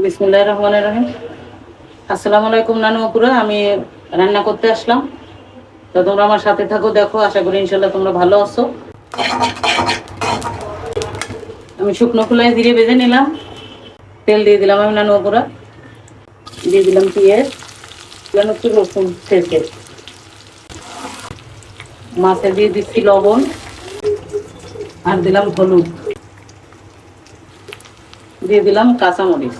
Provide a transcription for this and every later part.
বিসমুল্লাহ রহমান রহিম। আসসালামু আলাইকুম নানু আপুরা, আমি রান্না করতে আসলাম। তো তোমরা আমার সাথে থাকো, দেখো, আশা করি ইনশাল্লাহ তোমরা ভালো আছো। আমি শুকনো খোলায় ধীরে বেজে নিলাম। তেল দিয়ে দিলাম আমি নানু আপুরা। দিয়ে দিলাম পেঁয়াজ, দিলাম একটু রসুন ছেঁচে মাছে দিয়ে দিচ্ছি লবণ আর দিলাম হলুদ। দিয়ে দিলাম কাঁচামরিচ।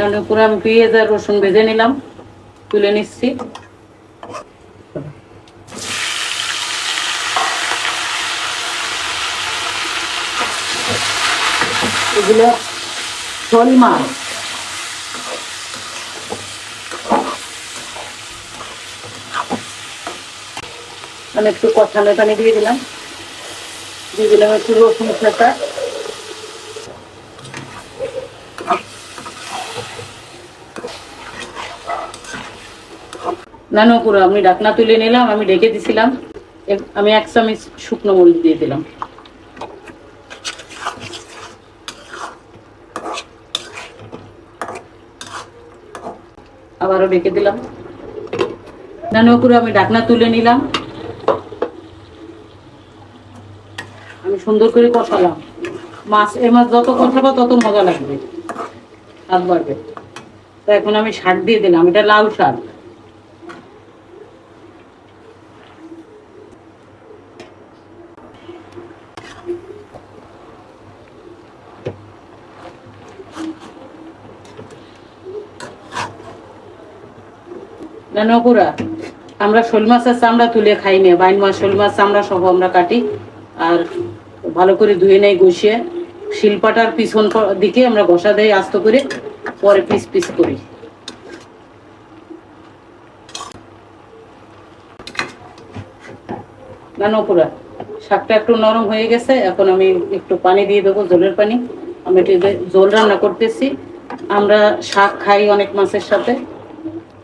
তাহলে পুরো আমি পেঁয়াজ আর রসুন ভেজে নিলাম, তুলে নিচ্ছি। এগুলো শোল মাছ। আমি একটু কষানো পানি দিয়ে দিলাম। দিয়ে দিলাম একটু রসুন ছেঁচা না না আমি ডাকনা তুলে নিলাম, আমি ডেকে দিছিলাম। আমি এক চামচ শুকনো মরিচ দিয়ে দিলাম। আবারও ডেকে দিলাম। নানু আমি ডাকনা তুলে নিলাম। আমি সুন্দর করে কষালাম। মাছ এ মাছ যত কষাবো তত মজা লাগবে। স্বাদ বাড়বে। তো এখন আমি শাক দিয়ে দিলাম, এটা লাউ শাক। নকুরা, আমরা শোল মাছের চামড়া তুলে খাই না, বাইন মাছ, শোল মাছ চামড়া সব আমরা কাটি আর ভালো করে ধুয়ে নেই গুছিয়ে শিলপাটার পিছন দিকে আমরা ঘষা দেই, আস্ত করে পরে পিস পিস করি। না, নকুরা, শাকটা একটু নরম হয়ে গেছে, এখন আমি একটু পানি দিয়ে দেবো, জলের পানি। আমি একটু জল রান্না করতেছি। আমরা শাক খাই অনেক মাছের সাথে।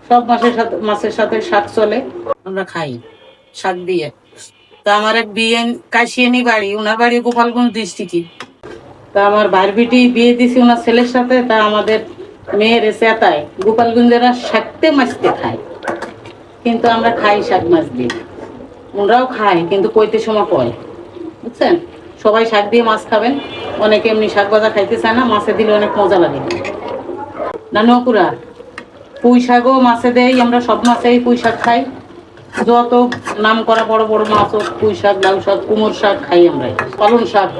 সব মাছের সাথে মাছের সাথে শাক চলে, আমরা খাই, শাক দিয়ে। তা আমার এক বিয়ে কাশিয়ানি বাড়ি ওনার বাড়ি গোপালগঞ্জ ডিস্ট্রিক্টে। তা আমার বারবিটি বিয়ে দিছি ওনার ছেলের সাথে, তা আমাদের মেয়ের চেতায়, গোপালগঞ্জেরা শাকতে মাছতে খায়। কিন্তু আমরা খাই শাক মাছ দিয়ে। ওনারাও খায়, কিন্তু কইতে সময় কয় বুঝছেন? সবাই শাক দিয়ে মাছ খাবেন। অনেকে এমনি শাক ভাজা খাইতে চায় না, মাছে দিলে অনেক মজা লাগে। না নকুরা পুঁই শাকও মাছে দেই, আমরা সব মাছেই পুঁই শাক খাই। যত নাম করা বড় বড় মাছ হোক, পুঁই শাক, লাউ শাক, কুমোর শাক খাই আমরা। পালং শাক।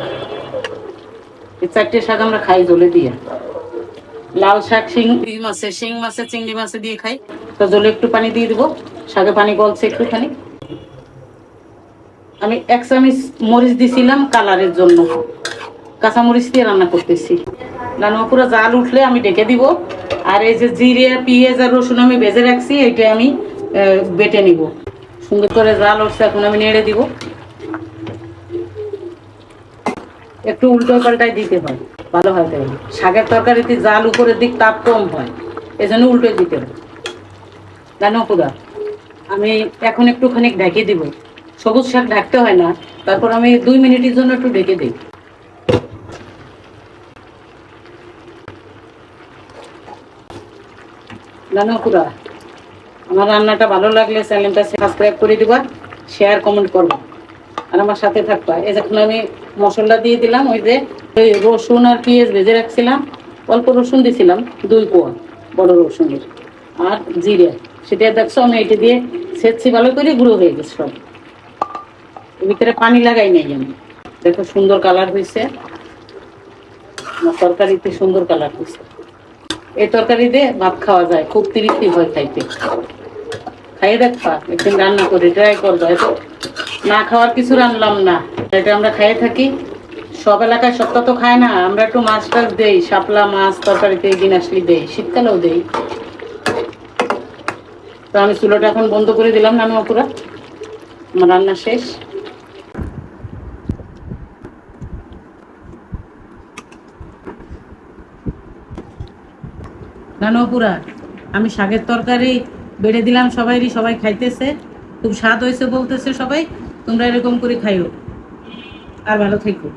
এই চারটে শাক আমরা খাই জলে দিয়ে। লাল শাক শিঙ্গি মাছে, শিং মাছে, চিংড়ি মাছে দিয়ে খাই। তো জলে একটু পানি দিয়ে দিব, শাকে পানি গলছে একটুখানি। আমি এক চামচ মরিচ দিছিলাম কালারের জন্য। কাঁচা মরিচ দিয়ে রান্না করতেছি। রান্না পুরো জাল উঠলে আমি ডেকে দিব। আর এই যে জিরে, পেঁয়াজ আর রসুন আমি ভেজে রাখছি এটা আমি বেটে নিব। সুন্দর করে জাল উঠছে, এখন আমি নেড়ে দিব। একটু উল্টো পাল্টাই দিতে হয়, ভালো হয় তাহলে শাকের তরকারিতে জাল উপরের দিক তাপ কম হয়, এজন্য উল্টো দিতে হয়। জানো আমি এখন একটুখানি ঢেকে দিব। সবুজ শাক ঢাকতে হয় না, তারপর আমি দুই মিনিটের জন্য একটু ঢেকে দিই। জানো পুরা আমার রান্নাটা ভালো লাগলে চ্যানেলটা সাবস্ক্রাইব করে দিবা শেয়ার কমেন্ট করবা। আর আমার সাথে থাকবা। এই যখন আমি মশলা দিয়ে দিলাম, ওই যে ওই রসুন আর পেঁয়াজ ভেজে রাখছিলাম। অল্প রসুন দিছিলাম, দুই কোয়া, বড় রসুনের। আর জিরে। সেটা দেখছ, আমি এটা দিয়ে সেচ্ছি ভালো করে গুঁড়ো হয়ে গেছে সব। ভিতরে পানি লাগাই নাই আমি। দেখো, সুন্দর কালার হয়েছে আমার তরকারিতে সুন্দর কালার হয়েছে এই তরকারি দিয়ে ভাত খাওয়া যায়, খুব তৃপ্তি হয় খাইতে। খাইয়ে দেখবা একদিন রান্না করে ট্রাই করবা এত না খাওয়ার কিছু রান্নলাম না। এটা আমরা খাইয়ে থাকি। সব এলাকায় সবটা তো খায় না, আমরা একটু মাছ টাছ দেই, শাপলা মাছ তরকারিতে দিন আসলে দেই, শীতকালেও দেই। তো আমি চুলোটা এখন বন্ধ করে দিলাম না আমি অপুরা আমার রান্না শেষ। না পুরা। আমি শাকের তরকারি বেড়ে দিলাম সবাইরই, সবাই খাইতেছে। খুব স্বাদ হয়েছে বলতেছে সবাই, তোমরা এরকম করে খাইও। আর ভালো থেকো।